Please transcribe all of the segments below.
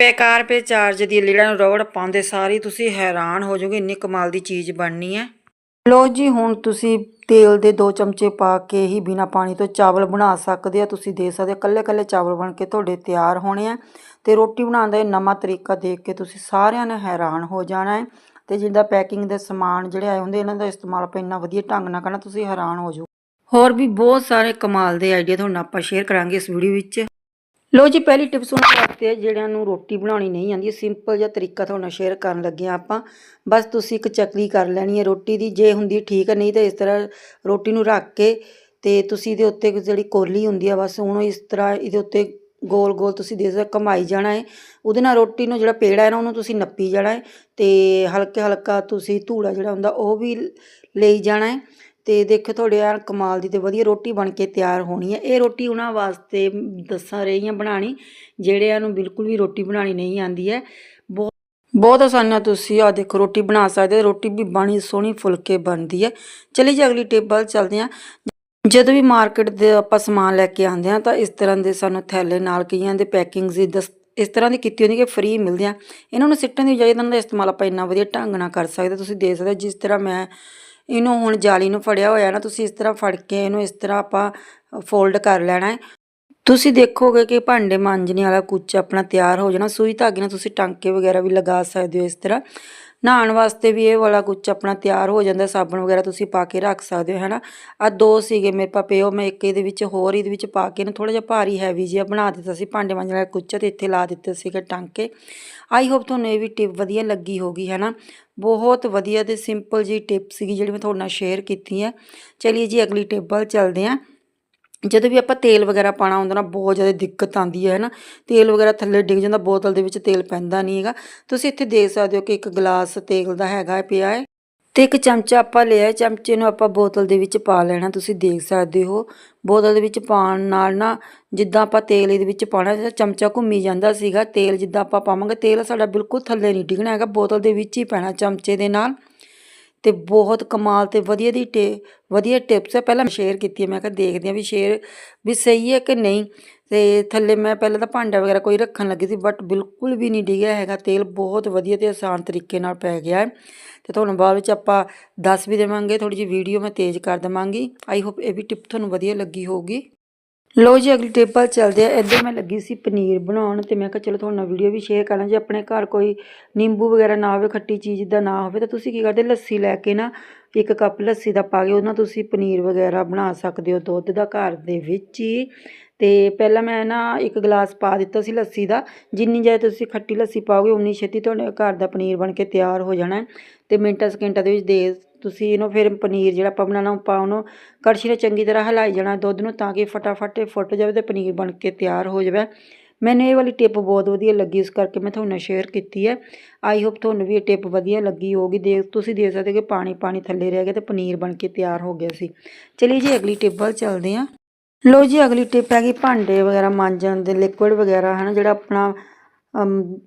ਬੇਕਾਰ ਪੇ ਚਾਰਜ ਦੀ ਲੀੜਾਂ ਨੂੰ ਰਗੜ ਪਾਉਂਦੇ ਸਾਰੀ ਤੁਸੀਂ ਹੈਰਾਨ ਹੋ ਜਾਓਗੇ, ਇੰਨੀ ਕਮਾਲ ਦੀ ਚੀਜ਼ ਬਣਨੀ ਹੈ। ਲੋ ਜੀ, ਹੁਣ ਤੁਸੀਂ ਤੇਲ ਦੇ 2 ਚਮਚੇ ਪਾ ਕੇ ਹੀ ਬਿਨਾ ਪਾਣੀ ਤੋਂ ਚਾਵਲ ਬਣਾ ਸਕਦੇ ਆ। ਤੁਸੀਂ ਦੇ ਸਕਦੇ ਕੱਲੇ ਕੱਲੇ ਚਾਵਲ ਬਣ ਕੇ ਤੁਹਾਡੇ ਤਿਆਰ ਹੋਣੇ ਆ। ਤੇ ਰੋਟੀ ਬਣਾਉਣ ਦਾ ਇਹ ਨਵਾਂ ਤਰੀਕਾ ਦੇਖ ਕੇ ਤੁਸੀਂ ਸਾਰਿਆਂ ਨੇ ਹੈਰਾਨ ਹੋ ਜਾਣਾ ਹੈ। ਤੇ ਜਿੰਦਾ ਪੈਕਿੰਗ ਦੇ ਸਮਾਨ ਜਿਹੜੇ ਆਏ ਹੁੰਦੇ, ਇਹਨਾਂ ਦਾ ਇਸਤੇਮਾਲ ਆਪਾਂ ਇੰਨਾ ਵਧੀਆ ਢੰਗ ਨਾਲ ਕਰਨਾ, ਤੁਸੀਂ ਹੈਰਾਨ ਹੋ ਜਾਓ। ਹੋਰ ਵੀ ਬਹੁਤ ਸਾਰੇ ਕਮਾਲ ਦੇ ਆਈਡੀਆ ਤੁਹਾਨੂੰ ਆਪਾਂ ਸ਼ੇਅਰ ਕਰਾਂਗੇ ਇਸ ਵੀਡੀਓ ਵਿੱਚ। ਲੋ ਜੀ, ਪਹਿਲੀ ਟਿਪਸ ਉਹਨਾਂ ਵਾਸਤੇ ਜਿਹੜਿਆਂ ਨੂੰ ਰੋਟੀ ਬਣਾਉਣੀ ਨਹੀਂ ਆਉਂਦੀ। ਸਿੰਪਲ ਜਿਹਾ ਤਰੀਕਾ ਤੁਹਾਨੂੰ ਸ਼ੇਅਰ ਕਰਨ ਲੱਗੇ ਹਾਂ ਆਪਾਂ। ਬਸ ਤੁਸੀਂ ਇੱਕ ਚੱਕਲੀ ਕਰ ਲੈਣੀ ਹੈ ਰੋਟੀ ਦੀ। ਜੇ ਹੁੰਦੀ ਠੀਕ ਹੈ ਨਹੀਂ ਤਾਂ ਇਸ ਤਰ੍ਹਾਂ ਰੋਟੀ ਨੂੰ ਰੱਖ ਕੇ ਤੇ ਤੁਸੀਂ ਇਹਦੇ ਉੱਤੇ ਜਿਹੜੀ ਕੋਲੀ ਹੁੰਦੀ ਆ, ਬਸ ਉਹਨੂੰ ਇਸ ਤਰ੍ਹਾਂ ਇਹਦੇ ਉੱਤੇ ਗੋਲ ਗੋਲ ਤੁਸੀਂ ਦੇ ਸਕਦੇ ਕਮਾਈ ਜਾਣਾ ਹੈ। ਉਹਦੇ ਨਾਲ ਰੋਟੀ ਨੂੰ ਜਿਹੜਾ ਪੇੜਾ ਹੈ ਨਾ, ਉਹਨੂੰ ਤੁਸੀਂ ਨੱਪੀ ਜਾਣਾ ਹੈ ਤੇ ਹਲਕੇ ਹਲਕਾ ਤੁਸੀਂ ਧੂੜਾ ਜਿਹੜਾ ਹੁੰਦਾ, ਉਹ ਵੀ ਲਈ ਜਾਣਾ ਹੈ। ਤੇ ਦੇਖੋ ਤੁਹਾਡੇ ਯਾਰ ਕਮਾਲ ਦੀ ਤੇ ਵਧੀਆ ਰੋਟੀ ਬਣ ਕੇ ਤਿਆਰ ਹੋਣੀ ਹੈ। ਇਹ ਰੋਟੀ ਉਹਨਾਂ ਵਾਸਤੇ ਦੱਸਾਂ ਰਹੀ ਹਾਂ ਬਣਾਣੀ ਜਿਹੜਿਆਂ ਨੂੰ ਬਿਲਕੁਲ ਵੀ ਰੋਟੀ ਬਣਾਣੀ ਨਹੀਂ ਆਂਦੀ ਹੈ। ਬਹੁਤ ਬਹੁਤ ਆਸਾਨ ਨਾਲ ਤੁਸੀਂ ਆ ਦੇਖੋ ਰੋਟੀ ਬਣਾ ਸਕਦੇ ਹੋ, ਰੋਟੀ ਵੀ ਬਣੀ ਸੋਹਣੀ ਫੁਲਕੇ ਬਣਦੀ ਹੈ। ਚਲੀ ਜੀ ਅਗਲੀ ਟੇਬਲ ਚੱਲਦੇ ਹਾਂ। ਜਦੋਂ ਵੀ ਮਾਰਕੀਟ ਦੇ ਆਪਾਂ ਸਮਾਨ ਲੈ ਕੇ ਆਉਂਦੇ ਹਾਂ ਤਾਂ ਇਸ ਤਰ੍ਹਾਂ ਦੇ ਸਾਨੂੰ ਥੈਲੇ ਨਾਲ ਕਈਆਂ ਦੇ ਪੈਕਿੰਗਸ ਦੀ ਦਸ ਇਸ ਤਰ੍ਹਾਂ ਦੀ ਕੀਤੀ ਹੁੰਦੀ ਕਿ ਫ੍ਰੀ ਮਿਲਦੇ ਆ। ਇਹਨਾਂ ਨੂੰ ਸਿੱਟਣ ਦੀ ਬਜਾਏ ਇਹਨਾਂ ਦਾ ਇਸਤੇਮਾਲ ਆਪਾਂ ਇੰਨਾ ਵਧੀਆ ਢੰਗ ਨਾਲ ਕਰ ਸਕਦੇ ਤੁਸੀਂ ਦੇਖ ਸਕਦੇ ਜਿਸ ਤਰ੍ਹਾਂ ਮੈਂ ਇਹਨੂੰ ਹੁਣ ਜਾਲੀ ਨੂੰ ਫੜਿਆ ਹੋਇਆ ਨਾ, ਤੁਸੀਂ ਇਸ ਤਰ੍ਹਾਂ ਫੜ ਕੇ ਇਹਨੂੰ ਇਸ ਤਰ੍ਹਾਂ ਆਪਾਂ ਫੋਲਡ ਕਰ ਲੈਣਾ ਤੁਸੀਂ ਦੇਖੋਗੇ ਕਿ ਭਾਂਡੇ ਮਾਂਜਣੇ ਵਾਲਾ ਕੁੱਚ ਆਪਣਾ ਤਿਆਰ ਹੋ ਜਾਣਾ, ਸੂਈ ਧਾਗੇ ਨਾਲ ਤੁਸੀਂ ਟਾਂਕੇ ਵਗੈਰਾ ਵੀ ਲਗਾ ਸਕਦੇ ਹੋ ਇਸ ਤਰ੍ਹਾਂ। ਨਹਾਉਣ ਵਾਸਤੇ ਵੀ ਇਹ ਵਾਲਾ ਕੁੱਚ ਆਪਣਾ ਤਿਆਰ ਹੋ ਜਾਂਦਾ, ਸਾਬਣ ਵਗੈਰਾ ਤੁਸੀਂ ਪਾ ਕੇ ਰੱਖ ਸਕਦੇ ਹੋ, ਹੈਨਾ? ਆ ਦੋ ਸੀਗੇ ਮੇਰੇ ਪਾ ਪਏ ਉਹ ਮੈਂ ਇੱਕ ਇਹਦੇ ਵਿੱਚ, ਹੋਰ ਇਹਦੇ ਵਿੱਚ ਪਾ ਕੇ ਨਾ ਥੋੜਾ ਜਿਹਾ ਭਾਰੀ ਹੈਵੀ ਜਿਹਾ ਬਣਾ ਦਿੱਤਾ ਸੀ, ਭਾਂਡੇ ਮਾਂਜਣ ਵਾਲਾ ਕੁੱਚ ਤੇ ਇੱਥੇ ਲਾ ਦਿੱਤੇ ਸੀਗੇ ਟਾਂਕੇ। ਆਈ ਹੋਪ ਤੁਹਾਨੂੰ ਇਹ ਵੀ ਟਿਪ ਵਧੀਆ ਲੱਗੀ ਹੋਗੀ ਹੈਨਾ? ਬਹੁਤ ਵਧੀਆ ਤੇ ਸਿੰਪਲ ਜੀ ਟਿਪ ਸੀਗੀ ਜਿਹੜੀ ਮੈਂ ਤੁਹਾਡੇ ਨਾਲ ਸ਼ੇਅਰ ਕੀਤੀ ਹੈ। ਚਲਿਏ ਜੀ, ਅਗਲੀ ਟਿਪ ਵੱਲ ਚੱਲਦੇ ਹਾਂ। ਜਦੋਂ ਵੀ ਆਪਾਂ ਤੇਲ ਵਗੈਰਾ ਪਾਣਾ ਹੁੰਦਾ ਨਾ, ਬਹੁਤ ਜ਼ਿਆਦਾ ਦਿੱਕਤ ਆਉਂਦੀ ਹੈ ਨਾ ਤੇਲ ਵਗੈਰਾ ਥੱਲੇ ਡਿੱਗ ਜਾਂਦਾ, ਬੋਤਲ ਦੇ ਵਿੱਚ ਤੇਲ ਪੈਂਦਾ ਨਹੀਂ ਹੈਗਾ। ਤੁਸੀਂ ਇੱਥੇ ਦੇਖ ਸਕਦੇ ਹੋ ਕਿ ਇੱਕ ਗਲਾਸ ਤੇਲ ਦਾ ਹੈਗਾ ਪਿਆ ਹੈ। ਤੇ ਇੱਕ ਚਮਚਾ ਆਪਾਂ ਲਿਆ ਚਮਚੇ ਨੂੰ ਆਪਾਂ ਬੋਤਲ ਦੇ ਵਿੱਚ ਪਾ ਲੈਣਾ, ਤੁਸੀਂ ਦੇਖ ਸਕਦੇ ਹੋ। ਬੋਤਲ ਦੇ ਵਿੱਚ ਪਾਉਣ ਨਾਲ ਨਾ, ਜਿੱਦਾਂ ਆਪਾਂ ਤੇਲ ਇਹਦੇ ਵਿੱਚ ਪਾਉਣਾ ਚਮਚਾ ਘੁੰਮੀ ਜਾਂਦਾ ਸੀਗਾ। ਤੇਲ ਜਿੱਦਾਂ ਆਪਾਂ ਪਾਵਾਂਗੇ, ਤੇਲ ਸਾਡਾ ਬਿਲਕੁਲ ਥੱਲੇ ਨਹੀਂ ਡਿੱਗਣਾ ਹੈਗਾ, ਬੋਤਲ ਦੇ ਵਿੱਚ ਹੀ ਪੈਣਾ ਚਮਚੇ ਦੇ ਨਾਲ। ਤੇ ਬਹੁਤ ਕਮਾਲ ਤੇ ਵਧੀਆ ਦੀ ਟੇ, ਵਧੀਆ ਟਿਪਸ ਹੈ ਪਹਿਲਾਂ ਸ਼ੇਅਰ ਕੀਤੀ ਹੈ ਮੈਂ ਕਿਹਾ ਦੇਖਦੇ ਆ ਵੀ ਸ਼ੇਅਰ ਵੀ ਸਹੀ ਹੈ ਕਿ ਨਹੀਂ। ਤੇ ਥੱਲੇ ਮੈਂ ਪਹਿਲਾਂ ਤਾਂ ਭਾਂਡਾ ਵਗੈਰਾ ਕੋਈ ਰੱਖਣ ਲੱਗੀ ਸੀ ਬਟ ਬਿਲਕੁਲ ਵੀ ਨਹੀਂ ਡਿੱਗਿਆ ਹੈਗਾ। ਤੇਲ ਬਹੁਤ ਵਧੀਆ ਤੇ ਆਸਾਨ ਤਰੀਕੇ ਨਾਲ ਪੈ ਗਿਆ ਹੈ। ਤੇ ਤੁਹਾਨੂੰ ਬਾਅਦ ਵਿੱਚ ਆਪਾਂ ਦੱਸ ਵੀ ਦੇਵਾਂਗੇ ਥੋੜੀ ਜਿਹੀ ਵੀਡੀਓ ਮੈਂ ਤੇਜ਼ ਕਰ ਦਵਾਂਗੀ। ਆਈ ਹੋਪ ਇਹ ਵੀ ਟਿਪ ਤੁਹਾਨੂੰ ਵਧੀਆ ਲੱਗੀ ਹੋਊਗੀ। ਲੋ ਜੀ, ਅਗਲੀ ਟਿਪ ਵੱਲ ਚੱਲਦੇ ਆ। ਇੱਧਰ ਮੈਂ ਲੱਗੀ ਸੀ ਪਨੀਰ ਬਣਾਉਣ ਤੇ ਮੈਂ ਕਿਹਾ ਚਲੋ ਤੁਹਾਨੂੰ ਨਾਲ ਵੀਡੀਓ ਵੀ ਸ਼ੇਅਰ ਕਰ ਲਾਂ। ਜੇ ਆਪਣੇ ਘਰ ਕੋਈ ਨਿੰਬੂ ਵਗੈਰਾ ਨਾ ਹੋਵੇ, ਖੱਟੀ ਚੀਜ਼ ਦਾ ਨਾ ਹੋਵੇ, ਤਾਂ ਤੁਸੀਂ ਕੀ ਕਰਦੇ? ਲੱਸੀ ਲੈ ਕੇ ਨਾ ਇੱਕ ਕੱਪ ਲੱਸੀ ਦਾ ਪਾ ਕੇ ਉਹਨਾਂ ਤੁਸੀਂ ਪਨੀਰ ਵਗੈਰਾ ਬਣਾ ਸਕਦੇ ਹੋ ਦੁੱਧ ਦਾ ਘਰ ਦੇ ਵਿੱਚ ਹੀ। ਅਤੇ ਪਹਿਲਾਂ ਮੈਂ ਨਾ ਇੱਕ ਗਲਾਸ ਪਾ ਦਿੱਤਾ ਸੀ ਲੱਸੀ ਦਾ। ਜਿੰਨੀ ਜ਼ਿਆਦਾ ਤੁਸੀਂ ਖੱਟੀ ਲੱਸੀ ਪਾਓਗੇ, ਉਨੀ ਛੇਤੀ ਤੁਹਾਡੇ ਘਰ ਦਾ ਪਨੀਰ ਬਣ ਕੇ ਤਿਆਰ ਹੋ ਜਾਣਾ। ਅਤੇ ਮਿੰਟਾਂ ਸਕਿੰਟਾਂ ਦੇ ਵਿੱਚ ਦੇ ਤੁਸੀਂ ਇਹਨੂੰ ਫਿਰ ਪਨੀਰ ਜਿਹੜਾ ਆਪਾਂ ਬਣਾਉਣਾ, ਆਪਾਂ ਉਹਨੂੰ ਕੜਛੀ ਨਾਲ ਚੰਗੀ ਤਰ੍ਹਾਂ ਹਿਲਾਈ ਜਾਣਾ ਦੁੱਧ ਨੂੰ ਤਾਂ ਕਿ ਫਟਾਫਟ ਇਹ ਫੁੱਟ ਜਾਵੇ ਅਤੇ ਪਨੀਰ ਬਣ ਕੇ ਤਿਆਰ ਹੋ ਜਾਵੇ। ਮੈਨੂੰ ਇਹ ਵਾਲੀ ਟਿਪ ਬਹੁਤ ਵਧੀਆ ਲੱਗੀ, ਇਸ ਕਰਕੇ ਮੈਂ ਤੁਹਾਨੂੰ ਸ਼ੇਅਰ ਕੀਤੀ ਹੈ। ਆਈ ਹੋਪ ਤੁਹਾਨੂੰ ਵੀ ਇਹ ਟਿਪ ਵਧੀਆ ਲੱਗੀ ਹੋਗੀ ਦੇਖ, ਤੁਸੀਂ ਦੇਖ ਸਕਦੇ ਕਿ ਪਾਣੀ ਪਾਣੀ ਥੱਲੇ ਰਹਿ ਗਿਆ ਤੇ ਪਨੀਰ ਬਣ ਕੇ ਤਿਆਰ ਹੋ ਗਿਆ ਸੀ। ਚਲਿਏ ਜੀ, ਅਗਲੀ ਟਿਪ ਵੱਲ ਚੱਲਦੇ ਹਾਂ। ਲੋ ਜੀ, ਅਗਲੀ ਟਿਪ ਹੈਗੀ ਭਾਂਡੇ ਵਗੈਰਾ ਮਾਂਜਣ ਦੇ ਲਿਕੁਇਡ ਵਗੈਰਾ ਹੈ ਨਾ ਜਿਹੜਾ ਆਪਣਾ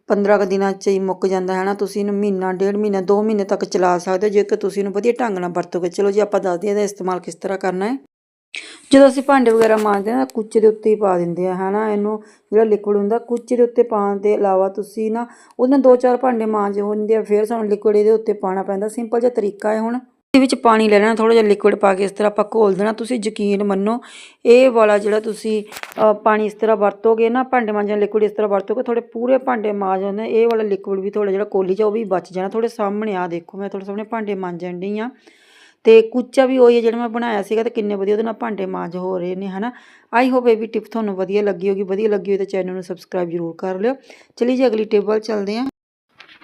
15 ਕੁ ਦਿਨਾਂ 'ਚ ਹੀ ਮੁੱਕ ਜਾਂਦਾ ਹੈ ਨਾ ਤੁਸੀਂ ਇਹਨੂੰ ਮਹੀਨਾ, ਡੇਢ ਮਹੀਨਾ 2 ਮਹੀਨੇ ਤੱਕ ਚਲਾ ਸਕਦੇ ਹੋ, ਜੇਕਰ ਤੁਸੀਂ ਇਹਨੂੰ ਵਧੀਆ ਢੰਗ ਨਾਲ ਵਰਤੋਗੇ। ਚਲੋ ਜੀ, ਆਪਾਂ ਦੱਸਦੇ ਹਾਂ ਇਹਦਾ ਇਸਤੇਮਾਲ ਕਿਸ ਤਰ੍ਹਾਂ ਕਰਨਾ ਹੈ। ਜਦੋਂ ਅਸੀਂ ਭਾਂਡੇ ਵਗੈਰਾ ਮਾਂਜਦੇ ਹਾਂ ਕੁੱਚੇ ਦੇ ਉੱਤੇ ਹੀ ਪਾ ਦਿੰਦੇ ਆ ਹਨਾ, ਇਹਨੂੰ ਜਿਹੜਾ ਲਿਕੁਇਡ ਹੁੰਦਾ, ਕੁੱਚੇ ਦੇ ਉੱਤੇ ਪਾਉਣ ਦੇ ਇਲਾਵਾ ਤੁਸੀਂ ਨਾ ਉਹਦੇ ਨਾਲ ਦੋ ਚਾਰ ਭਾਂਡੇ ਮਾਂਜ ਹੁੰਦੇ ਆ ਫਿਰ ਸਾਨੂੰ ਲਿਕੁਇਡ ਇਹਦੇ ਉੱਤੇ ਪਾਉਣਾ ਪੈਂਦਾ। ਸਿੰਪਲ ਜਿਹਾ ਤਰੀਕਾ ਹੈ ਹੁਣ। ਇਹਦੇ ਵਿੱਚ ਪਾਣੀ ਲੈ ਲੈਣਾ ਥੋੜਾ ਜਿਹਾ ਲਿਕੁਇਡ ਪਾ ਕੇ ਇਸ ਤਰ੍ਹਾਂ ਆਪਾਂ ਘੋਲ ਦੇਣਾ। ਤੁਸੀਂ ਯਕੀਨ ਮੰਨੋ, ਇਹ ਵਾਲਾ ਜਿਹੜਾ ਤੁਸੀਂ ਪਾਣੀ ਇਸ ਤਰ੍ਹਾਂ ਵਰਤੋਗੇ ਨਾ, ਭਾਂਡੇ ਮਾਂਜਣ ਲਿਕੁਇਡ ਇਸ ਤਰ੍ਹਾਂ ਵਰਤੋਗੇ ਤੁਹਾਡੇ ਪੂਰੇ ਭਾਂਡੇ ਮਾਂਜ ਜਾਂਦੇ ਇਹ ਵਾਲਾ ਲਿਕੁਇਡ ਵੀ ਤੁਹਾਡਾ ਜਿਹੜਾ ਕੋਲੀ 'ਚ ਉਹ ਵੀ ਬਚ ਜਾਣਾ। ਥੋੜੇ ਸਾਹਮਣੇ ਆ ਦੇਖੋ, ਮੈਂ ਤੁਹਾਡੇ ਸਾਹਮਣੇ ਭਾਂਡੇ ਮਾਂਜਣ ਡਈ ਆ ਤੇ ਕੁਚਾ ਵੀ ਉਹੀ ਹੈ ਜਿਹੜਾ ਮੈਂ ਬਣਾਇਆ ਸੀਗਾ ਤੇ ਕਿੰਨੇ ਵਧੀਆ ਉਹਦੇ ਨਾਲ ਭਾਂਡੇ ਮਾਂਜ ਹੋ ਰਹੇ ਨੇ, ਹਨਾ? ਆਈ ਹੋਪ ਇਹ ਵੀ ਟਿਪ ਤੁਹਾਨੂੰ ਵਧੀਆ ਲੱਗੀ ਹੋਗੀ। ਵਧੀਆ ਲੱਗੀ ਹੋਈ ਤਾਂ ਚੈਨਲ ਨੂੰ ਸਬਸਕ੍ਰਾਈਬ ਜ਼ਰੂਰ ਕਰ ਲਿਓ। ਚਲੀ ਜੀ, ਅਗਲੀ ਟਿਪ ਵੱਲ ਚੱਲਦੇ ਹਾਂ।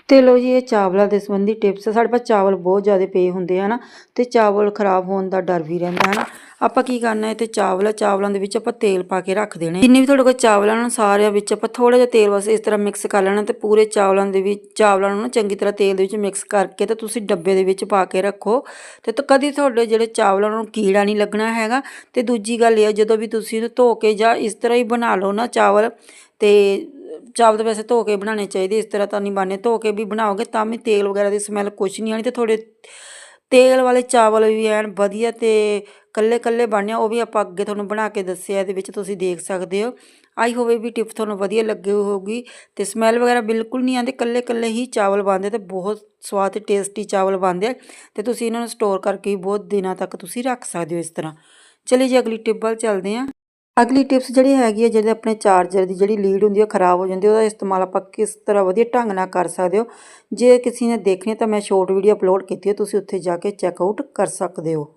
ਤੇ ਲੋ ਜੀ, ਇਹ ਚਾਵਲਾਂ ਦੇ ਸੰਬੰਧੀ ਟਿਪਸ ਸਾਡੇ ਪਾਸ ਚਾਵਲ ਬਹੁਤ ਜ਼ਿਆਦਾ ਪਏ ਹੁੰਦੇ ਹਨ? ਤੇ ਚਾਵਲ ਖਰਾਬ ਹੋਣ ਦਾ ਡਰ ਵੀ ਰਹਿੰਦਾ ਹੈ ਨਾ ਆਪਾਂ ਕੀ ਕਰਨਾ ਹੈ ਤੇ ਚਾਵਲ ਚਾਵਲਾਂ ਦੇ ਵਿੱਚ ਆਪਾਂ ਤੇਲ ਪਾ ਕੇ ਰੱਖ ਦੇਣੇ। ਜਿੰਨੇ ਵੀ ਤੁਹਾਡੇ ਕੋਲ ਚਾਵਲਾਂ ਨੂੰ, ਸਾਰਿਆਂ ਵਿੱਚ ਆਪਾਂ ਥੋੜਾ ਜਿਹਾ ਤੇਲ ਬਸ ਇਸ ਤਰ੍ਹਾਂ ਮਿਕਸ ਕਰ ਲੈਣਾ ਤੇ ਪੂਰੇ ਚਾਵਲਾਂ ਦੇ ਵਿੱਚ, ਚਾਵਲਾਂ ਨੂੰ ਨਾ ਚੰਗੀ ਤਰ੍ਹਾਂ ਤੇਲ ਦੇ ਵਿੱਚ ਮਿਕਸ ਕਰਕੇ ਤੇ ਤੁਸੀਂ ਡੱਬੇ ਦੇ ਵਿੱਚ ਪਾ ਕੇ ਰੱਖੋ। ਤੇ ਕਦੀ ਤੁਹਾਡੇ ਜਿਹੜੇ ਚਾਵਲਾਂ ਨੂੰ ਕੀੜਾ ਨਹੀਂ ਲੱਗਣਾ ਹੈਗਾ। ਤੇ ਦੂਜੀ ਗੱਲ ਇਹ ਜਦੋਂ ਵੀ ਤੁਸੀਂ ਇਹਨੂੰ ਧੋ ਕੇ ਜਾਂ ਇਸ ਤਰ੍ਹਾਂ ਹੀ ਬਣਾ ਲਓ ਨਾ ਚਾਵਲ, ਤੇ ਚਾਵਲ ਤਾਂ ਵੈਸੇ ਧੋ ਕੇ ਬਣਾਉਣੇ ਚਾਹੀਦੇ, ਇਸ ਤਰ੍ਹਾਂ ਤਾਂ ਨਹੀਂ ਬਣਨੇ। ਧੋ ਕੇ ਵੀ ਬਣਾਓਗੇ ਤਾਂ ਵੀ ਤੇਲ ਵਗੈਰਾ ਦੀ ਸਮੈਲ ਕੁਛ ਨਹੀਂ ਆਣੀ ਤੇ ਥੋੜੇ ਤੇਲ ਵਾਲੇ ਚਾਵਲ ਵੀ ਐਨ ਵਧੀਆ ਤੇ ਕੱਲੇ ਕੱਲੇ ਬਣਨੇ ਉਹ ਵੀ ਆਪਾਂ ਅੱਗੇ ਤੁਹਾਨੂੰ ਬਣਾ ਕੇ ਦੱਸਿਆ, ਇਹਦੇ ਵਿੱਚ ਤੁਸੀਂ ਦੇਖ ਸਕਦੇ ਹੋ। ਆਈ ਹੋਵੇ ਵੀ ਟਿਪ ਤੁਹਾਨੂੰ ਵਧੀਆ ਲੱਗੀ ਹੋਊਗੀ ਤੇ ਸਮੈਲ ਵਗੈਰਾ ਬਿਲਕੁਲ ਨਹੀਂ ਆਉਂਦੇ, ਕੱਲੇ ਕੱਲੇ ਹੀ ਚਾਵਲ ਬਣਦੇ ਤੇ ਬਹੁਤ ਸਵਾਦ ਤੇ ਟੇਸਟੀ ਚਾਵਲ ਬਣਦੇ ਆ ਤੇ ਤੁਸੀਂ ਇਹਨਾਂ ਨੂੰ ਸਟੋਰ ਕਰਕੇ ਵੀ ਬਹੁਤ ਦਿਨਾਂ ਤੱਕ ਤੁਸੀਂ ਰੱਖ ਸਕਦੇ ਹੋ ਇਸ ਤਰ੍ਹਾਂ। ਚਲਿਏ ਜੀ ਅਗਲੀ ਟਿਪ ਵੱਲ ਚੱਲਦੇ ਹਾਂ। ਅਗਲੀ ਟਿਪਸ ਜਿਹੜੀ ਹੈਗੀ ਹੈ ਜਿਹੜੇ ਆਪਣੇ ਚਾਰਜਰ ਦੀ ਜਿਹੜੀ ਲੀਡ ਹੁੰਦੀ ਹੈ ਖਰਾਬ ਹੋ ਜਾਂਦੀ ਉਹਦਾ ਇਸਤੇਮਾਲ ਆਪਾਂ ਕਿਸ ਤਰ੍ਹਾਂ ਵਧੀਆ ਢੰਗ ਨਾਲ ਕਰ ਸਕਦੇ ਹੋ। ਜੇ ਕਿਸੇ ਨੇ ਦੇਖਣੀ ਤਾਂ ਮੈਂ ਸ਼ੋਰਟ ਵੀਡੀਓ ਅਪਲੋਡ ਕੀਤੀ ਹੈ ਤੁਸੀਂ ਉੱਥੇ ਜਾ ਕੇ ਚੈੱਕ ਆਊਟ ਕਰ ਸਕਦੇ ਹੋ।